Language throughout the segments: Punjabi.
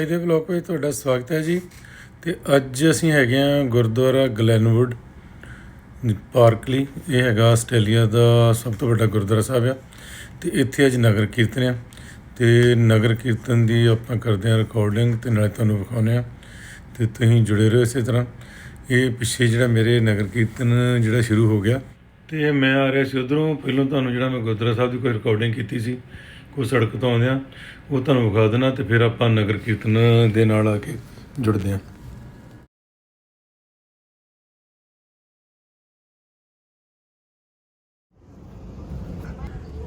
ਅੱਜ ਦੇ ਵਲੌਗ ਵਿੱਚ ਤੁਹਾਡਾ ਸਵਾਗਤ ਹੈ ਜੀ। ਤੇ ਅੱਜ ਅਸੀਂ ਹੈਗੇ ਆ ਗੁਰਦੁਆਰਾ ਗਲੈਨਵੁੱਡ, ਪਾਰਕਲੀ। ਇਹ ਹੈਗਾ ਆਸਟ੍ਰੇਲੀਆ ਦਾ ਸਭ ਤੋਂ ਵੱਡਾ ਗੁਰਦੁਆਰਾ ਸਾਹਿਬ ਆ। ਤੇ ਇੱਥੇ ਅੱਜ ਨਗਰ ਕੀਰਤਨ ਆ। ਤੇ ਨਗਰ ਕੀਰਤਨ ਦੀ ਆਪਾਂ ਕਰਦੇ ਆ ਰਿਕਾਰਡਿੰਗ ਤੇ ਨਾਲੇ ਤੁਹਾਨੂੰ ਵਿਖਾਉਂਦੇ ਆ ਤੇ ਤੁਸੀਂ ਜੁੜੇ ਰਹੋ ਇਸੇ ਤਰ੍ਹਾਂ। ਇਹ ਪਿੱਛੇ ਜਿਹੜਾ ਮੇਰੇ ਨਗਰ ਕੀਰਤਨ ਜਿਹੜਾ ਸ਼ੁਰੂ ਹੋ ਗਿਆ। ਤੇ ਮੈਂ ਆ ਰਿਹਾ ਸੀ ਉਧਰੋਂ। ਪਹਿਲਾਂ ਤੁਹਾਨੂੰ ਜਿਹੜਾ ਮੈਂ ਗੁਰਦੁਆਰਾ ਸਾਹਿਬ ਦੀ ਕੋਈ ਰਿਕਾਰਡਿੰਗ ਕੀਤੀ ਸੀ। ਉਹ ਸੜਕ ਤੋਂ ਆਉਂਦਿਆਂ ਉਹ ਤੁਹਾਨੂੰ ਵਿਖਾ ਦੇਣਾ ਤੇ ਫਿਰ ਆਪਾਂ ਨਗਰ ਕੀਰਤਨ ਦੇ ਨਾਲ ਆ ਕੇ ਜੁੜਦੇ ਹਾਂ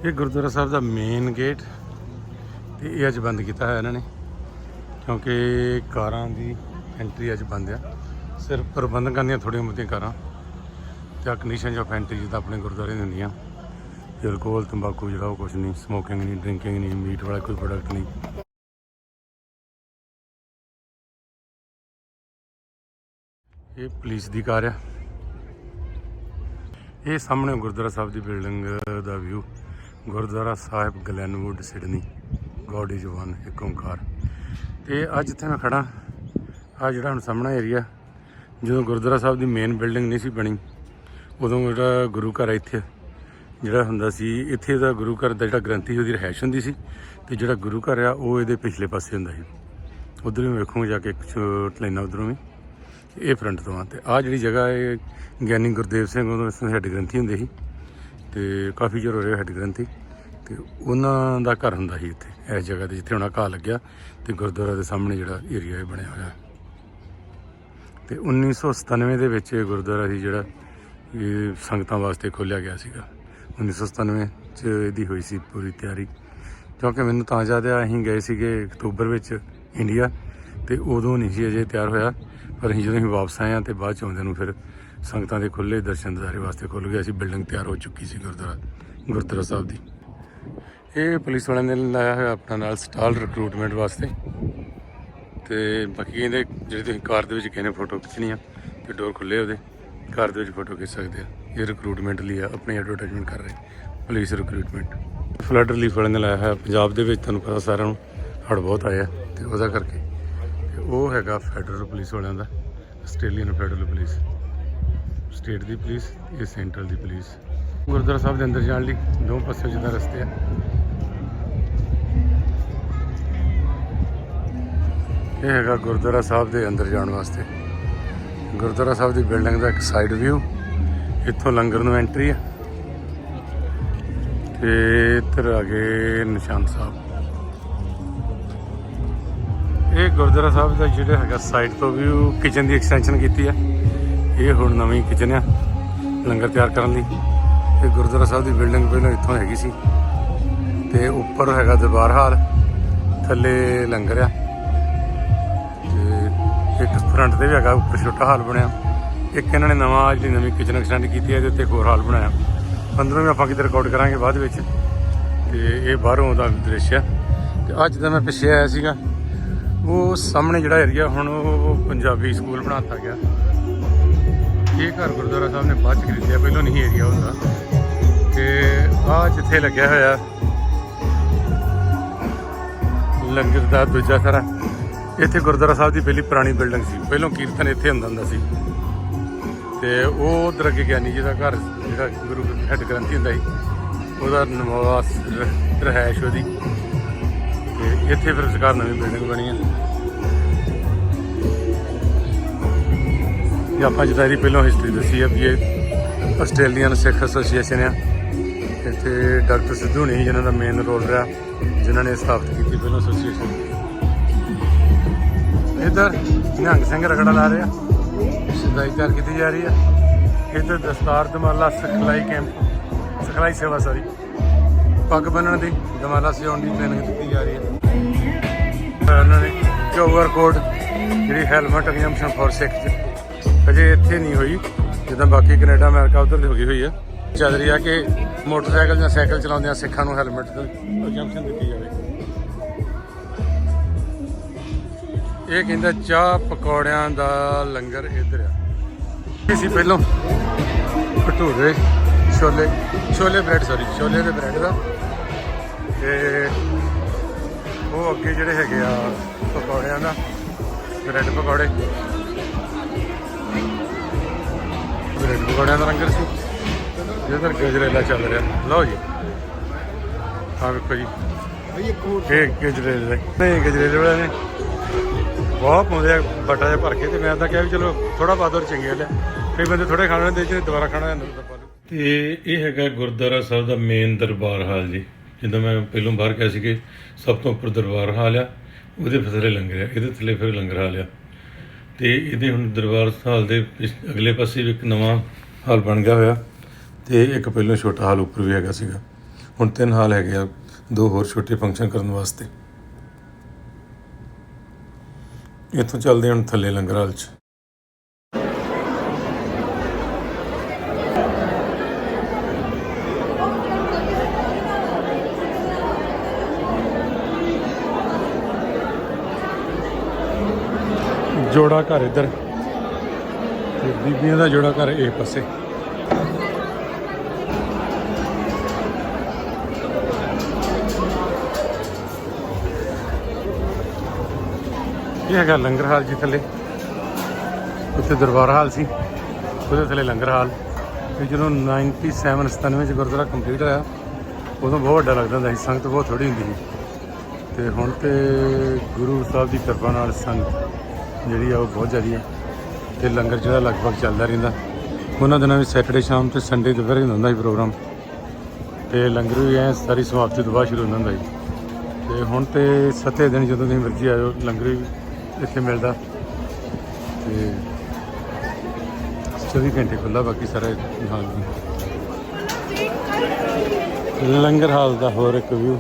ਇਹ ਗੁਰਦੁਆਰਾ ਸਾਹਿਬ ਦਾ ਮੇਨ ਗੇਟ ਤੇ ਇਹ ਅੱਜ ਬੰਦ ਕੀਤਾ ਹੋਇਆ ਇਹਨਾਂ ਨੇ, ਕਿਉਂਕਿ ਕਾਰਾਂ ਦੀ ਐਂਟਰੀ ਅੱਜ ਬੰਦ ਆ। ਸਿਰਫ ਪ੍ਰਬੰਧਕਾਂ ਦੀਆਂ ਥੋੜ੍ਹੀਆਂ ਬਹੁਤੀਆਂ ਕਾਰਾਂ, ਤੇ ਆ ਕੰਡੀਸ਼ਨ ਆਫ ਐਂਟਰੀ ਜਿੱਦਾਂ ਆਪਣੇ ਗੁਰਦੁਆਰੇ ਦੀਆਂ ਹੁੰਦੀਆਂ ਅਲਕੋਹਲ ਤੰਬਾਕੂ ਜਿਹੜਾ ਉਹ ਕੁਝ ਨਹੀਂ ਸਮੋਕਿੰਗ ਨਹੀਂ ਡਰਿੰਕਿੰਗ ਨਹੀਂ ਮੀਟ ਵਾਲਾ ਕੋਈ ਪ੍ਰੋਡਕਟ ਨਹੀਂ। ਇਹ ਪੁਲਿਸ ਦੀ ਕਾਰ ਆ। ਇਹ ਸਾਹਮਣੇ ਗੁਰਦੁਆਰਾ ਸਾਹਿਬ ਦੀ building the view gurdwara sahib Glenwood, Sydney. God is one Ik Onkar ਤੇ ਅੱਜ ਜਿੱਥੇ ਮੈਂ ਖੜਾ ਆ ਜਿਹੜਾ ਹੁਣ ਸਾਹਮਣਾ ਏਰੀਆ ਜਦੋਂ ਗੁਰਦੁਆਰਾ ਸਾਹਿਬ ਦੀ ਮੇਨ ਬਿਲਡਿੰਗ ਨਹੀਂ ਸੀ ਬਣੀ, ਉਦੋਂ ਜਿਹੜਾ ਗੁਰੂ ਘਰ ਆ ਇੱਥੇ। ਜਿਹੜਾ ਹੁੰਦਾ ਸੀ, ਇੱਥੇ ਦਾ ਗੁਰੂ ਘਰ ਦਾ ਜਿਹੜਾ ਗ੍ਰੰਥੀ ਉਹਦੀ ਰਹਿائش ਹੁੰਦੀ ਸੀ ਤੇ ਜਿਹੜਾ ਗੁਰੂ ਘਰ ਆ, ਉਹ ਇਹਦੇ ਪਿਛਲੇ ਪਾਸੇ ਹੁੰਦਾ ਸੀ। ਉਧਰ ਵੀ ਵੇਖੋ ਜਾ ਕੇ ਇੱਕ ਛੋਟ ਲਾਈਨਾਂ ਉਧਰੋਂ ਵੀ, ਇਹ ਫਰੰਟ ਤੋਂ ਆ। ਤੇ ਆ ਜਿਹੜੀ ਜਗ੍ਹਾ ਇਹ ਗਿਆਨੀ ਗੁਰਦੇਵ ਸਿੰਘ ਉਦੋਂ ਹੈੱਡ ਗ੍ਰੰਥੀ ਹੁੰਦੇ ਸੀ। ਤੇ ਕਾਫੀ ਚਿਰ ਹੋ ਰਿਹਾ ਹੈੱਡ ਗ੍ਰੰਥੀ। ਤੇ ਉਹਨਾਂ ਦਾ ਘਰ ਹੁੰਦਾ ਸੀ ਇੱਥੇ, ਇਸ ਜਗ੍ਹਾ ਤੇ ਜਿੱਥੇ ਉਹਨਾਂ ਘਾਹ ਲੱਗਿਆ ਤੇ ਗੁਰਦੁਆਰਾ ਦੇ ਸਾਹਮਣੇ ਜਿਹੜਾ ਏਰੀਆ ਇਹ ਬਣਿਆ ਹੋਇਆ। ਤੇ 1997 ਦੇ ਵਿੱਚ ਇਹ ਗੁਰਦੁਆਰਾ ਸੀ ਜਿਹੜਾ ਇਹ ਸੰਗਤਾਂ ਵਾਸਤੇ ਖੋਲਿਆ ਗਿਆ ਸੀਗਾ। 1997 ਚ ਇਹਦੀ ਹੋਈ ਸੀ ਪੂਰੀ ਤਿਆਰੀ। ਕਿਉਂਕਿ ਮੈਨੂੰ ਤਾਂ ਯਾਦ ਆ, ਅਸੀਂ ਗਏ ਸੀਗੇ ਅਕਤੂਬਰ ਵਿੱਚ ਇੰਡੀਆ ਤੇ ਉਦੋਂ ਨਹੀਂ ਸੀ ਅਜੇ ਤਿਆਰ ਹੋਇਆ। ਪਰ ਅਸੀਂ ਜਦੋਂ ਅਸੀਂ ਵਾਪਸ ਆਏ ਆ ਤੇ ਬਾਅਦ ਚ ਆਉਂਦੇ ਨੂੰ ਫਿਰ ਸੰਗਤਾਂ ਦੇ ਖੁੱਲੇ ਦਰਸ਼ਨ ਦਿਦਾਰੇ ਵਾਸਤੇ ਖੁੱਲ ਗਿਆ ਸੀ। ਬਿਲਡਿੰਗ ਤਿਆਰ ਹੋ ਚੁੱਕੀ ਸੀ ਗੁਰਦੁਆਰਾ ਗੁਰਦੁਆਰਾ ਸਾਹਿਬ ਦੀ। ਇਹ ਪੁਲਿਸ ਵਾਲਿਆਂ ਨੇ ਲਾਇਆ ਹੋਇਆ ਆਪਣਾ ਨਾਲ ਸਟਾਲ ਰਿਕਰੂਟਮੈਂਟ ਵਾਸਤੇ। ਤੇ ਬਾਕੀ ਕਹਿੰਦੇ ਜਿਹੜੇ ਤੁਸੀਂ ਕਾਰ ਦੇ ਵਿੱਚ ਕਹਿੰਦੇ ਫੋਟੋ ਖਿੱਚਣੀ ਆ ਤੇ ਡੋਰ ਖੁੱਲੇ ਉਹਦੇ। ਘਰ ਦੇ ਵਿੱਚ ਫੋਟੋ ਖਿੱਚ ਸਕਦੇ ਆ। ਇਹ ਰਿਕਰੂਟਮੈਂਟ ਲਈ ਆ, ਆਪਣੀ ਐਡਵਰਟਾਈਜ਼ਮੈਂਟ ਕਰ ਰਹੇ। ਪੁਲਿਸ ਰਿਕਰੂਟਮੈਂਟ ਫਲੱਡ ਰਿਲੀਫ ਵਾਲਿਆਂ ਨੇ ਲਾਇਆ ਹੋਇਆ, ਪੰਜਾਬ ਦੇ ਵਿੱਚ ਤੁਹਾਨੂੰ ਪਤਾ ਸਾਰਿਆਂ ਨੂੰ ਹੜ੍ਹ ਬਹੁਤ ਆਇਆ, ਤੇ ਉਹਦਾ ਕਰਕੇ। ਤੇ ਉਹ ਹੈਗਾ ਫੈਡਰਲ ਪੁਲਿਸ ਵਾਲਿਆਂ ਦਾ ਆਸਟ੍ਰੇਲੀਅਨ ਫੈਡਰਲ ਪੁਲਿਸ ਸਟੇਟ ਦੀ ਪੁਲਿਸ ਇਹ ਸੈਂਟਰਲ ਦੀ ਪੁਲਿਸ ਗੁਰਦੁਆਰਾ ਸਾਹਿਬ ਦੇ ਅੰਦਰ ਜਾਣ ਲਈ ਦੋ ਪਾਸੇ ਜਿੱਦਾਂ ਰਸਤੇ ਆ। ਇਹ ਹੈਗਾ ਗੁਰਦੁਆਰਾ ਸਾਹਿਬ ਦੇ ਅੰਦਰ ਜਾਣ ਵਾਸਤੇ। ਗੁਰਦੁਆਰਾ ਸਾਹਿਬ ਦੀ ਬਿਲਡਿੰਗ ਦਾ ਇੱਕ ਸਾਈਡ ਵਿਊ ਇੱਥੋਂ ਲੰਗਰ ਨੂੰ ਐਂਟਰੀ ਆ। ਤੇ ਇੱਧਰ ਆ ਗਏ ਨਿਸ਼ਾਨ ਸਾਹਿਬ। ਇਹ ਗੁਰਦੁਆਰਾ ਸਾਹਿਬ ਦਾ ਜਿਹੜਾ ਹੈਗਾ ਸਾਈਡ ਤੋਂ ਵਿਊ ਕਿਚਨ ਦੀ ਐਕਸਟੈਂਸ਼ਨ ਕੀਤੀ ਆ। ਇਹ ਹੁਣ ਨਵੀਂ ਕਿਚਨ ਆ, ਲੰਗਰ ਤਿਆਰ ਕਰਨ ਲਈ। ਇਹ ਗੁਰਦੁਆਰਾ ਸਾਹਿਬ ਦੀ ਬਿਲਡਿੰਗ ਪਹਿਲਾਂ ਇੱਥੋਂ ਹੈਗੀ ਸੀ। ਤੇ ਉੱਪਰ ਹੈਗਾ ਦਰਬਾਰ ਹਾਲ, ਥੱਲੇ ਲੰਗਰ ਆ। ਇੱਕ ਫਰੰਟ ਤੇ ਵੀ ਹੈਗਾ, ਉੱਪਰ ਛੋਟਾ ਹਾਲ ਬਣਿਆ। ਇੱਕ ਇਹਨਾਂ ਨੇ ਨਵਾਂ, ਜਿਹੜੀ ਨਵੀਂ ਕਿਚਨ ਐਕਸਟੈਂਡ ਕੀਤੀ ਹੈ, ਇਹਦੇ ਉੱਤੇ ਇੱਕ ਹੋਰ ਹਾਲ ਬਣਾਇਆ। ਅੰਦਰੋਂ ਵੀ ਆਪਾਂ ਕਿਤੇ ਰਿਕਾਰਡ ਕਰਾਂਗੇ ਬਾਅਦ ਵਿੱਚ। ਤੇ ਇਹ ਬਾਹਰੋਂ ਦਾ ਦ੍ਰਿਸ਼ ਆ ਤੇ ਅੱਜ ਦਾ ਮੈਂ ਪਿੱਛੇ ਆਇਆ ਸੀਗਾ। ਉਹ ਸਾਹਮਣੇ ਜਿਹੜਾ ਏਰੀਆ ਹੁਣ ਉਹ ਪੰਜਾਬੀ ਸਕੂਲ ਬਣਾਤਾ ਗਿਆ। ਇਹ ਘਰ ਗੁਰਦੁਆਰਾ ਸਾਹਿਬ ਨੇ ਬਾਅਦ ਚ ਖਰੀਦਿਆ, ਪਹਿਲਾਂ ਨਹੀਂ ਏਰੀਆ ਹੁੰਦਾ। ਤੇ ਆ ਜਿੱਥੇ ਲੱਗਿਆ ਹੋਇਆ, ਲੰਗਰ ਦਾ ਦੂਜਾ ਸਾਰਾ। ਇੱਥੇ ਗੁਰਦੁਆਰਾ ਸਾਹਿਬ ਦੀ ਪਹਿਲੀ ਪੁਰਾਣੀ ਬਿਲਡਿੰਗ ਸੀ। ਪਹਿਲਾਂ ਕੀਰਤਨ ਇੱਥੇ ਹੁੰਦਾ ਹੁੰਦਾ ਸੀ। ਤੇ ਉਹ ਉਧਰ ਅੱਗੇ ਗਿਆਨੀ ਜੀ ਦਾ ਘਰ, ਜਿਹੜਾ ਗੁਰੂ ਹੈੱਡ ਗ੍ਰੰਥੀ ਹੁੰਦਾ ਸੀ, ਉਹਦਾ ਨਿਵਾਸ ਰ- ਰਿਹਾਇਸ਼ ਉਹਦੀ। ਤੇ ਇੱਥੇ ਫਿਰ ਸਰਕਾਰ ਨਵੀਂ ਬਿਲਡਿੰਗ ਬਣੀ ਹੈ ਇਹ ਆਪਾਂ ਜਿੱਦਾਂ ਇਹਦੀ ਪਹਿਲਾਂ ਹਿਸਟਰੀ ਦੱਸੀ ਹੈ ਵੀ ਇਹ ਆਸਟ੍ਰੇਲੀਅਨ ਸਿੱਖ ਐਸੋਸੀਏਸ਼ਨ ਆ। ਇੱਥੇ ਡਾਕਟਰ ਸਿੱਧੂ ਨੇ ਜਿਹਨਾਂ ਦਾ ਮੇਨ ਰੋਲ ਰਿਹਾ, ਜਿਨ੍ਹਾਂ ਨੇ ਸਥਾਪਿਤ ਕੀਤੀ ਪਹਿਲਾਂ ਐਸੋਸੀਏਸ਼ਨ ਇੱਧਰ ਨਿਹੰਗ ਸਿੰਘ ਰਗੜਾ ਲਾ ਰਿਹਾ। ਸਿਧਾਈ ਤਿਆਰ ਕੀਤੀ ਜਾ ਰਹੀ ਹੈ। ਇੱਧਰ ਦਸਤਾਰ ਦਮਾਲਾ ਸਿਖਲਾਈ ਕੈਂਪ, ਸਿਖਲਾਈ ਸੇਵਾ ਸਾਰੀ। ਪੱਗ ਬੰਨਣ ਦੀ ਦਮਾਲਾ ਸਜਾਉਣ ਦੀ ਟ੍ਰੇਨਿੰਗ ਕੀਤੀ ਜਾ ਰਹੀ ਹੈ। ਉਹਨਾਂ ਨੇ ਕਿਊਆਰ ਕੋਡ ਜਿਹੜੀ ਹੈਲਮਟ ਐਗਜ਼ਾਮਸ਼ਨ ਫॉर ਸਿੱਖ ਅਜੇ ਇੱਥੇ ਨਹੀਂ ਹੋਈ, ਜਿੱਦਾਂ ਬਾਕੀ ਕੈਨੇਡਾ, ਅਮਰੀਕਾ ਉਧਰ ਹੋ ਗਈ ਹੋਈ ਹੈ। ਚੱਲ ਰਹੀ ਆ ਕਿ ਮੋਟਰਸਾਈਕਲ ਜਾਂ ਸਾਈਕਲ ਚਲਾਉਂਦਿਆਂ ਸਿੱਖਾਂ ਨੂੰ ਹੈਲਮਟ ਦੀ ਦਿੱਤੀ ਜਾਵੇ। ਇਹ ਕਹਿੰਦਾ ਚਾਹ ਪਕੌੜਿਆਂ ਦਾ ਲੰਗਰ ਇੱਧਰ ਆ। ਸੀ ਪਹਿਲਾਂ ਭਟੂਰੇ ਛੋਲੇ ਛੋਲੇ ਬ੍ਰੈਡ ਸੌਰੀ ਛੋਲੇ ਦੇ ਬ੍ਰੈਡ ਦਾ। ਤੇ ਉਹ ਅੱਗੇ ਜਿਹੜੇ ਹੈਗੇ ਆ ਪਕੌੜਿਆਂ ਦਾ ਬ੍ਰੈਡ ਪਕੌੜੇ। ਬ੍ਰੈਡ ਪਕੌੜਿਆਂ ਦਾ ਲੰਗਰ ਸੀ। ਜਿੱਧਰ ਗਜਰੇਲਾ ਚੱਲ ਰਿਹਾ। ਲਓ ਜੀ। ਆ ਵੇਖੋ ਜੀ। ਇਹ ਗਜਰੇਲੇ। ਨਹੀਂ ਗਜਰੇਲੇ ਵਾਲੇ ਨੇ। ਬਹੁਤ ਪਾਉਂਦੇ ਆ, ਬਟਾ ਜਿਹਾ ਭਰ ਕੇ ਤੇ ਮੈਂ ਤਾਂ ਕਿਹਾ ਵੀ ਚਲੋ ਥੋੜਾ ਬਾਦਰ ਚੰਗੇ ਲੈ। ਕਈ ਬੰਦੇ ਥੋੜੇ ਖਾਣਾ ਲੈਂਦੇ ਜਿਹੜੇ ਦੁਬਾਰਾ ਖਾਣਾ ਜਾਂਦਾ ਤਾਂ ਲਓ। ਤੇ ਇਹ ਹੈਗਾ ਗੁਰਦੁਆਰਾ ਸਾਹਿਬ ਦਾ ਮੇਨ ਦਰਬਾਰ ਹਾਲ ਜੀ। ਜਿੱਦਾਂ ਮੈਂ ਪਹਿਲਾਂ ਬਾਹਰ ਕਿਹਾ ਸੀ ਕਿ ਸਭ ਤੋਂ ਉੱਪਰ ਦਰਬਾਰ ਹਾਲ ਆ, ਉਹਦੇ ਫਸਲੇ ਲੰਗਰ ਆ, ਇਹਦੇ ਥੱਲੇ ਫਿਰ ਲੰਗਰ ਹਾਲ ਆ। ਤੇ ਇਹਦੇ ਹੁਣ ਦਰਬਾਰ ਹਾਲ ਦੇ ਅਗਲੇ ਪਾਸੇ ਵੀ ਇੱਕ ਨਵਾਂ ਹਾਲ ਬਣ ਗਿਆ ਹੋਇਆ। ਤੇ ਇੱਕ ਪਹਿਲਾਂ ਛੋਟਾ ਹਾਲ ਉੱਪਰ ਵੀ ਹੈਗਾ ਸੀਗਾ। ਹੁਣ ਤਿੰਨ ਹਾਲ ਹੈਗੇ ਆ, ਦੋ ਹੋਰ ਛੋਟੇ ਫੰਕਸ਼ਨ ਕਰਨ ਵਾਸਤੇ। ਇੱਥੋਂ ਚੱਲਦੇ ਹਾਂ ਹੁਣ ਥੱਲੇ ਲੰਗਰ ਹਾਲ 'ਚ। ਜੋੜਾ ਘਰ ਇੱਧਰ। ਤੇ ਬੀਬੀਆਂ ਦਾ ਜੋੜਾ ਘਰ ਇਹ ਪਾਸੇ। ਇਹ ਹੈਗਾ ਲੰਗਰ ਹਾਲ ਜੀ ਥੱਲੇ। ਉੱਥੇ ਦਰਬਾਰ ਹਾਲ ਸੀ। ਉਹਦੇ ਥੱਲੇ ਲੰਗਰ ਹਾਲ। ਤੇ ਜਦੋਂ 97 97 ਚ ਗੁਰਦੁਆਰਾ ਕੰਪਲੀਟ ਹੋਇਆ, ਉਦੋਂ ਬਹੁਤ ਵੱਡਾ ਲੱਗਦਾ ਹੁੰਦਾ ਸੀ। ਸੰਗਤ ਬਹੁਤ ਥੋੜੀ ਹੁੰਦੀ ਸੀ। ਤੇ ਹੁਣ ਤੇ ਗੁਰੂ ਸਾਹਿਬ ਦੀ ਕਿਰਪਾ ਨਾਲ ਸੰਗਤ ਜਿਹੜੀ ਆ ਉਹ ਬਹੁਤ ਜ਼ਿਆਦੀ ਹੈ ਤੇ ਲੰਗਰ ਜਿਹੜਾ ਲਗਭਗ ਚੱਲਦਾ ਰਹਿੰਦਾ। ਉਹਨਾਂ ਦਿਨਾਂ ਵਿੱਚ ਸੈਟਰਡੇ ਸ਼ਾਮ ਤੇ ਸੰਡੇ ਦੁਪਹਿਰੇ ਹੁੰਦਾ ਸੀ ਪ੍ਰੋਗਰਾਮ। ਤੇ ਲੰਗਰ ਵੀ ਐ ਸਾਰੀ ਸਮਾਪਤੀ ਤੋਂ ਬਾਅਦ ਸ਼ੁਰੂ ਹੁੰਦਾ ਹੁੰਦਾ ਸੀ। ਤੇ ਹੁਣ ਤੇ ਸੱਤੇ ਦਿਨ ਜਦੋਂ ਤੁਸੀਂ ਮਰਜ਼ੀ ਆਇਓ ਲੰਗਰ ਵੀ ਇੱਥੇ ਮਿਲਦਾ। ਤੇ 24 ਘੰਟੇ ਖੁੱਲਾ ਬਾਕੀ ਸਾਰਾ ਹਾਲ ਵੀ ਲੰਗਰ ਹਾਲ ਦਾ ਹੋਰ ਇੱਕ ਵਿਊ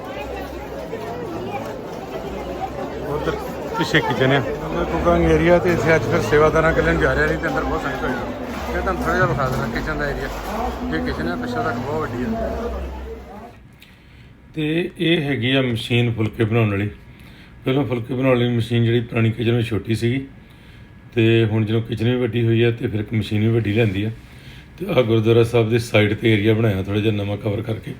ਉਧਰ ਪਿੱਛੇ ਕਿਚਨ ਆ ਕੁਕਿੰਗ ਏਰੀਆ ਤੇ ਇੱਥੇ ਅੱਜ ਫਿਰ ਸੇਵਾਦਾਰਾਂ ਕੱਲ੍ਹ ਜਾ ਰਿਹਾ ਨਹੀਂ ਤੇ ਅੰਦਰ ਬਹੁਤ ਸੰਗਤ ਹੋਈ। ਇਹ ਤੁਹਾਨੂੰ ਥੋੜਾ ਜਿਹਾ ਵਿਖਾ ਦੇਣਾ ਕਿਚਨ ਦਾ ਏਰੀਆ ਇਹ ਕਿਚਨ ਹੈ ਪਿੱਛੇ ਤੱਕ ਬਹੁਤ ਵੱਡੀ ਹੈ। ਤੇ ਇਹ ਹੈਗੀ ਆ ਮਸ਼ੀਨ ਫੁਲਕੇ ਬਣਾਉਣ ਵਾਲੀ। ਪਹਿਲਾਂ ਫੁਲਕੇ ਬਣਾਉਣ ਵਾਲੀ ਮਸ਼ੀਨ ਜਿਹੜੀ ਪੁਰਾਣੀ ਕਿਚਨ ਵਿੱਚ ਛੋਟੀ ਸੀਗੀ ਤੇ ਹੁਣ ਜਦੋਂ ਕਿਚਨ ਵੀ ਵੱਡੀ ਹੋਈ ਹੈ ਤੇ ਫਿਰ ਇੱਕ ਮਸ਼ੀਨ ਵੀ ਵੱਡੀ ਲੈਂਦੀ ਆ ਤੇ ਆ ਗੁਰਦੁਆਰਾ ਸਾਹਿਬ ਦੇ ਸਾਈਡ ਤੇ ਏਰੀਆ ਬਣਾਇਆ ਥੋੜਾ ਜਿਹਾ ਨਵਾਂ ਕਵਰ ਕਰਕੇ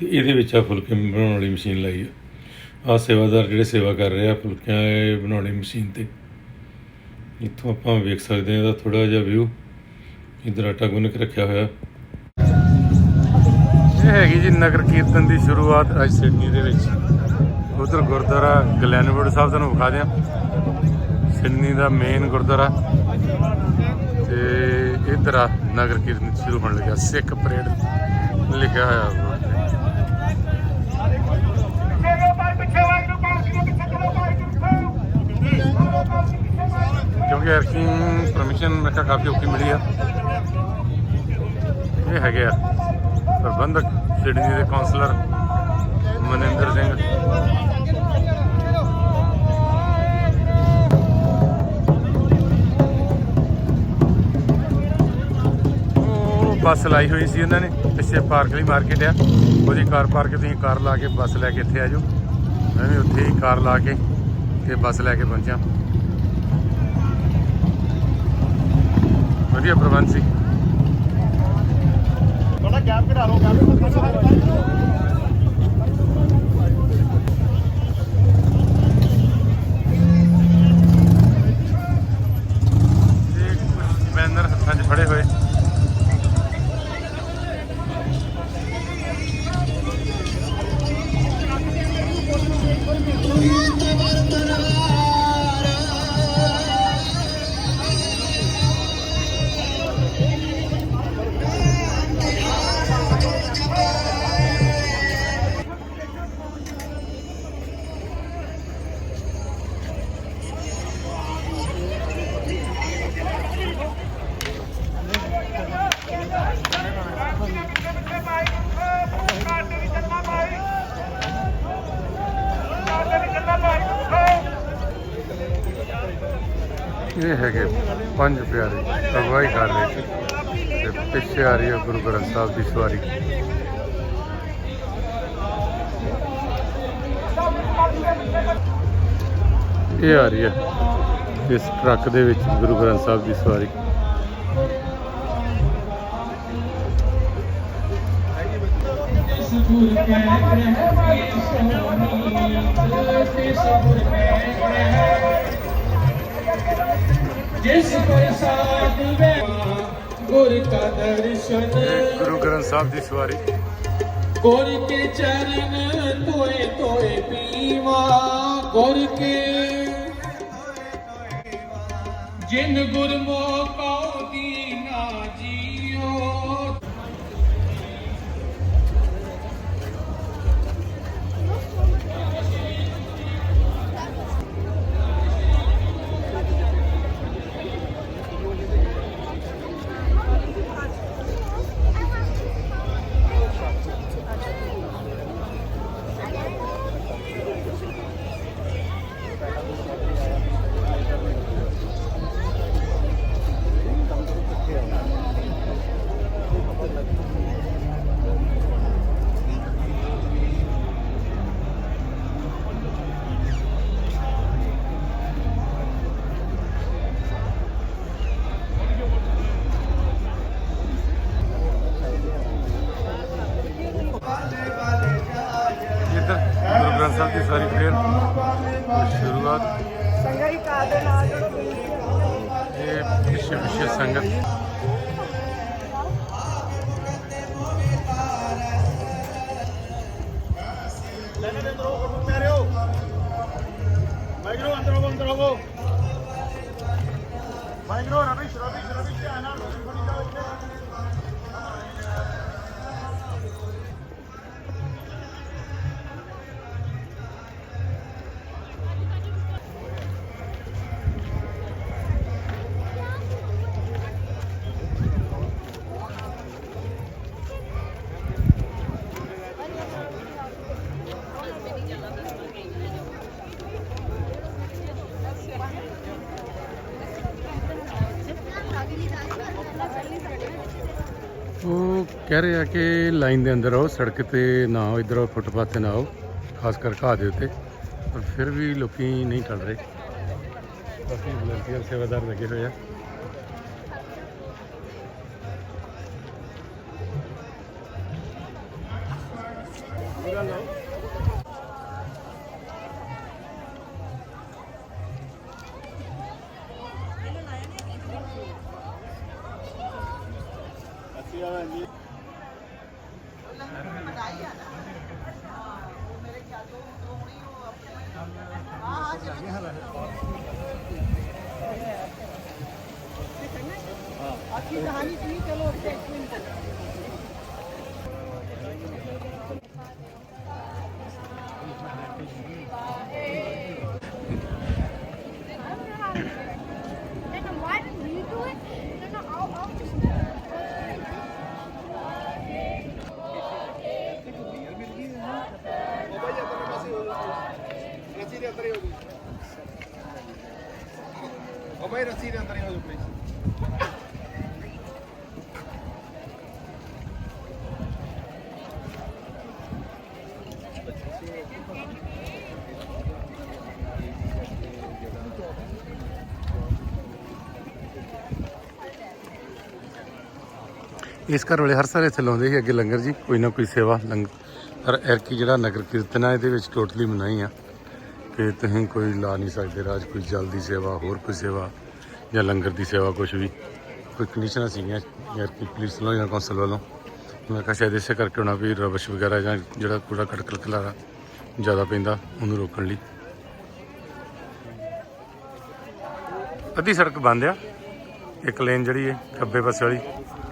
ਤੇ ਇਹਦੇ ਵਿੱਚ ਆ ਫੁਲਕੇ ਬਣਾਉਣ ਵਾਲੀ ਮਸ਼ੀਨ ਲਾਈ ਆ। ਆ ਸੇਵਾਦਾਰ ਜਿਹੜੇ ਸੇਵਾ ਕਰ ਰਹੇ ਆ, ਫੁਲਕਿਆਂ ਬਣਾਉਣ ਵਾਲੀ ਮਸ਼ੀਨ ਤੇ। ਇੱਥੋਂ ਆਪਾਂ ਵੇਖ ਸਕਦੇ ਹਾਂ ਇਹਦਾ ਥੋੜਾ ਜਿਹਾ ਵਿਊ ਇਧਰ ਆਟਾ ਗੁੰਨ ਕੇ ਰੱਖਿਆ ਹੋਇਆ। ਇਹ ਹੈਗੀ ਜੀ ਨਗਰ ਕੀਰਤਨ ਦੀ ਸ਼ੁਰੂਆਤ ਅੱਜ ਸਿਡਨੀ ਦੇ ਵਿੱਚ। ਉਧਰ ਗੁਰਦੁਆਰਾ ਗਲੈਨਵੁੱਡ ਸਾਹਿਬ ਤੁਹਾਨੂੰ ਵਿਖਾ ਦਿਆਂ। ਸਿਡਨੀ ਦਾ ਮੇਨ ਗੁਰਦੁਆਰਾ। ਤੇ ਇਧਰ ਆ ਨਗਰ ਕੀਰਤਨ ਸ਼ੁਰੂ ਹੋਣ ਲੱਗਾ ਸਿੱਖ ਪਰੇਡ ਲਿਖਿਆ ਹੋਇਆ ਕਿਉਂਕਿ ਅਰਕਿੰਗ ਪਰਮਿਸ਼ਨ ਮੈਂ ਕਿਹਾ ਕਾਫੀ ਔਖੀ ਮਿਲੀ ਆ। ਇਹ ਹੈਗੇ ਆ ਪ੍ਰਬੰਧਕ ਸਿਡਨੀ ਦੇ ਕਾਉਂਸਲਰ ਮਨਿੰਦਰ ਸਿੰਘ। ਬੱਸ ਲਾਈ ਹੋਈ ਸੀ ਉਹਨਾਂ ਨੇ, ਪਿੱਛੇ ਪਾਰਕ ਲਈ ਮਾਰਕੀਟ ਆ। ਉਹਦੀ ਕਾਰ ਪਾਰਕ ਤੁਸੀਂ ਕਾਰ ਲਾ ਕੇ ਬੱਸ ਲੈ ਕੇ ਇੱਥੇ ਆ ਜਾਓ। ਮੈਂ ਵੀ ਉੱਥੇ ਹੀ ਕਾਰ ਲਾ ਕੇ ਤੇ ਬੱਸ ਲੈ ਕੇ ਪਹੁੰਚਿਆ। ਵਧੀਆ ਪ੍ਰਬੰਧ ਸੀ। ਥੋੜਾ ਗੈਪ ਘਟਾ ਲਓ ਗੈਪ ਇਹ ਕੁਝ ਬੈਨਰ ਹੱਥਾਂ 'ਚ ਫੜੇ ਹੋਏ। ਇਹ ਪੰਜ ਪਿਆਰੇ ਅਗਵਾਈ ਕਰ ਰਹੇ ਸੀ। ਤੇ ਪਿੱਛੇ ਆ ਰਹੀ ਹੈ ਗੁਰੂ ਗ੍ਰੰਥ ਸਾਹਿਬ ਦੀ ਸਵਾਰੀ। ਇਹ ਆ ਰਹੀ ਹੈ ਇਸ ਟਰੱਕ ਦੇ ਵਿੱਚ ਗੁਰੂ ਗ੍ਰੰਥ ਸਾਹਿਬ ਦੀ ਸਵਾਰੀ। ਜਿਸ ਕੈ ਗ੍ਰਹਿ ਸੋਨੀ ਤਿਸ ਗੁਰ ਕੈ ਗ੍ਰਹਿ ਜਿਸ ਪ੍ਰਸਾਦ ਵੇ ਗੁਰ ਕਾ ਦਰਸ਼ਨ। ਗੁਰੂ ਗ੍ਰੰਥ ਸਾਹਿਬ ਦੀ ਸਵਾਰੀ। ਗੁਰ ਕੇ ਚਰਨ ਤੋਏ ਤੋਏ ਪੀਵਾ ਗੁਰ ਕੇ ਜਿਨ ਗੁਰਮੁਖ ਗੁਰੂ ਗ੍ਰੰਥ ਸਾਹਿਬ ਦੀ ਸਵਾਰੀ ਫੇਰ ਸ਼ੁਰੂਆਤ। ਸੰਗਈ ਕਾ ਦੇ ਨਾਲ ਇਹ ਪਿੱਛੇ ਪਿੱਛੇ ਕਹਿ ਰਹੇ ਆ ਕਿ ਲਾਈਨ ਦੇ ਅੰਦਰ ਆਓ, ਸੜਕ ਤੇ ਨਾ ਆਓ, ਇਧਰ ਫੁੱਟਪਾਥ ਤੇ ਨਾ ਆਓ, ਖਾਸ ਕਰ ਘਾਹ ਦੇ ਉੱਤੇ। ਪਰ ਫਿਰ ਵੀ ਲੋਕੀ ਨਹੀਂ ਟਲ ਰਹੇ। ਕਾਫੀ ਵਲੰਟੀਅਰ ਸੇਵਾਦਾਰ ਲੱਗੇ ਹੋਏ ਆ। ਅੱਛੀ ਕਹਾਣੀ ਸੀ ਚਲੋ ਅੱਗੇ ਇੱਕ minute Then why didn't you do it? Then I'll, I'll just. ਰੱਸੀ ਦੇ ਅੰਦਰ ਹੀ ਹੋ ਗਈ ਉਹ ਭਾਈ ਰੱਸੀ ਦੇ ਅੰਦਰ ਹੀ ਹੋ ਜਾਓ ਪਲੀਜ਼ ਇਸ ਘਰ ਵਾਲੇ ਹਰ ਸਾਰੇ ਇੱਥੇ ਲਾਉਂਦੇ ਸੀ ਅੱਗੇ ਲੰਗਰ ਜੀ, ਕੋਈ ਨਾ ਕੋਈ ਸੇਵਾ, ਲੰਗਰ। ਪਰ ਐਰਕੀ ਜਿਹੜਾ ਨਗਰ ਕੀਰਤਨ ਆ, ਇਹਦੇ ਵਿੱਚ ਟੋਟਲੀ ਮਨਾਹੀ ਆ। ਕਿ ਤੁਸੀਂ ਕੋਈ ਲਾ ਨਹੀਂ ਸਕਦੇ ਰਾਜ, ਕੋਈ ਜਲ ਦੀ ਸੇਵਾ, ਹੋਰ ਕੋਈ ਸੇਵਾ ਜਾਂ ਲੰਗਰ ਦੀ ਸੇਵਾ ਕੁਝ ਵੀ। ਕੋਈ ਕੰਡੀਸ਼ਨਾਂ ਸੀਗੀਆਂ ਐਰਕੀ ਪੁਲਿਸ ਵੱਲੋਂ ਜਾਂ ਕੌਂਸਲ ਵੱਲੋਂ। ਮੈਂ ਕਿਹਾ ਸ਼ਾਇਦ ਇਸੇ ਕਰਕੇ ਹੋਣਾ ਵੀ ਰਬਸ਼ ਵਗੈਰਾ ਜਾਂ ਜਿਹੜਾ ਕੂੜਾ ਕਟਕਲ ਖਲਾਰਾ ਜ਼ਿਆਦਾ ਪੈਂਦਾ, ਉਹਨੂੰ ਰੋਕਣ ਲਈ। ਅੱਧੀ ਸੜਕ ਬੰਦ ਆ। ਇੱਕ ਲੇਨ ਜਿਹੜੀ ਹੈ, ਖੱਬੇ ਪਾਸੇ ਵਾਲੀ।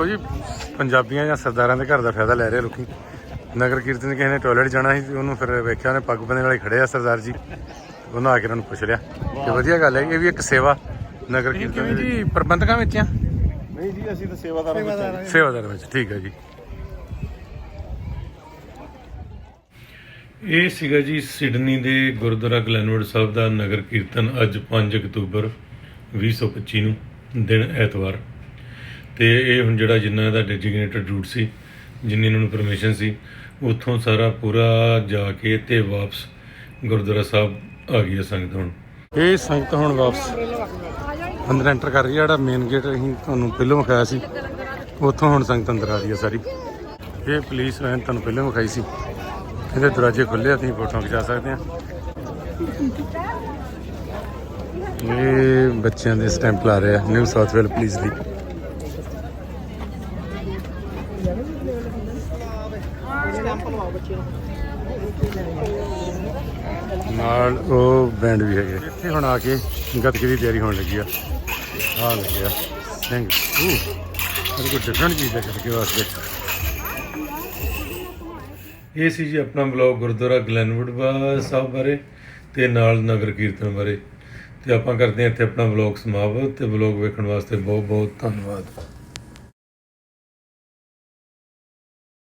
ਵੇਖੋ ਜੀ ਪੰਜਾਬੀਆਂ ਜਾਂ ਸਰਦਾਰਾਂ ਦੇ ਘਰ ਦਾ ਫਾਇਦਾ ਲੈ ਰਹੇ ਲੋਕੀ। ਨਗਰ ਕੀਰਤਨ ਕਿਸੇ ਨੇ ਟਾਇਲਟ ਜਾਣਾ ਸੀ ਤੇ ਉਹਨੂੰ ਫਿਰ ਵੇਖਿਆ ਉਹਨੇ ਪੱਗ ਬੰਨ੍ਹਣ ਵਾਲੇ ਖੜੇ ਆ ਸਰਦਾਰ ਜੀ। ਉਹਨਾਂ ਆ ਕੇ ਉਹਨਾਂ ਨੂੰ ਪੁੱਛ ਲਿਆ ਕਿ ਵਧੀਆ ਗੱਲ ਹੈ ਇਹ ਵੀ ਇੱਕ ਸੇਵਾ ਨਗਰ ਕੀਰਤਨ ਜੀ ਪ੍ਰਬੰਧਕਾਂ ਵਿੱਚ ਆ? ਨਹੀਂ ਜੀ ਅਸੀਂ ਤਾਂ ਸੇਵਾਦਾਰਾਂ ਵਿੱਚ। ਸੇਵਾਦਾਰ ਵਿੱਚ। ਠੀਕ ਹੈ ਜੀ। ਇਹ ਸੀਗਾ ਜੀ ਸਿਡਨੀ ਦੇ ਗੁਰਦੁਆਰਾ ਗਲੈਨਵੁੱਡ ਸਾਹਿਬ ਦਾ ਨਗਰ ਕੀਰਤਨ ਅੱਜ 5 ਅਕਤੂਬਰ 2025 ਨੂੰ ਦਿਨ ਐਤਵਾਰ। ਤੇ ਇਹ ਹੁਣ ਜਿਹੜਾ ਜਿੰਨਾ ਇਹਦਾ ਡੈਜੀਗਨੇਟਡ ਰੂਟ ਸੀ, ਜਿੰਨੀ ਇਹਨਾਂ ਨੂੰ ਪਰਮਿਸ਼ਨ ਸੀ, ਉੱਥੋਂ ਸਾਰਾ ਪੂਰਾ ਜਾ ਕੇ ਤੇ ਵਾਪਸ ਗੁਰਦੁਆਰਾ ਸਾਹਿਬ ਆ ਗਈ ਹੈ ਸੰਗਤ ਹੁਣ। ਇਹ ਸੰਗਤ ਹੁਣ ਵਾਪਸ ਅੰਦਰ ਐਂਟਰ ਕਰ ਰਹੀ ਹੈ ਜਿਹੜਾ ਮੇਨ ਗੇਟ ਅਸੀਂ ਤੁਹਾਨੂੰ ਪਹਿਲਾਂ ਵਿਖਾਇਆ ਸੀ, ਉੱਥੋਂ ਹੁਣ ਸੰਗਤ ਅੰਦਰ ਆ ਰਹੀ ਹੈ ਸਾਰੀ। ਇਹ ਪੁਲਿਸ ਵੈਨ ਤੁਹਾਨੂੰ ਪਹਿਲਾਂ ਵਿਖਾਈ ਸੀ। ਇਹਦੇ ਦਰਵਾਜ਼ੇ ਖੁੱਲੇ ਆ, ਤੁਸੀਂ ਫੋਟੋਆਂ ਖਿਚਾ ਸਕਦੇ ਆ। ਇਹ ਬੱਚਿਆਂ ਦੇ ਸਟੈਂਪ ਲਾ ਰਹੇ ਆ ਨਿਊ ਸਾਊਥ ਵੇਲ ਪੁਲਿਸ ਦੀ। ਨਾਲ ਉਹ ਬੈਂਡ ਵੀ ਹੈਗੇ। ਇੱਥੇ ਹੁਣ ਆ ਕੇ ਗੱਤਕੇ ਦੀ ਤਿਆਰੀ ਹੋਣ ਲੱਗੀ ਆ। ਆ ਲੱਗਿਆ। ਸਿੰਘ ਉਹ ਇਹ ਕੋਈ ਡਿਫਰੈਂਟ ਚੀਜ਼ ਹੈ ਗੱਤਕੇ ਵਾਸਤੇ। ਇਹ ਸੀ ਜੀ ਆਪਣਾ ਬਲੌਗ ਗੁਰਦੁਆਰਾ ਗਲੈਨਵੁੱਡ ਸਾਹਿਬ ਬਾਰੇ ਤੇ ਨਾਲ ਨਗਰ ਕੀਰਤਨ ਬਾਰੇ। ਤੇ ਆਪਾਂ ਕਰਦੇ ਹਾਂ ਇੱਥੇ ਆਪਣਾ ਬਲੌਗ ਸਮਾਪਤ ਤੇ ਬਲੌਗ ਵੇਖਣ ਵਾਸਤੇ ਬਹੁਤ ਬਹੁਤ ਧੰਨਵਾਦ।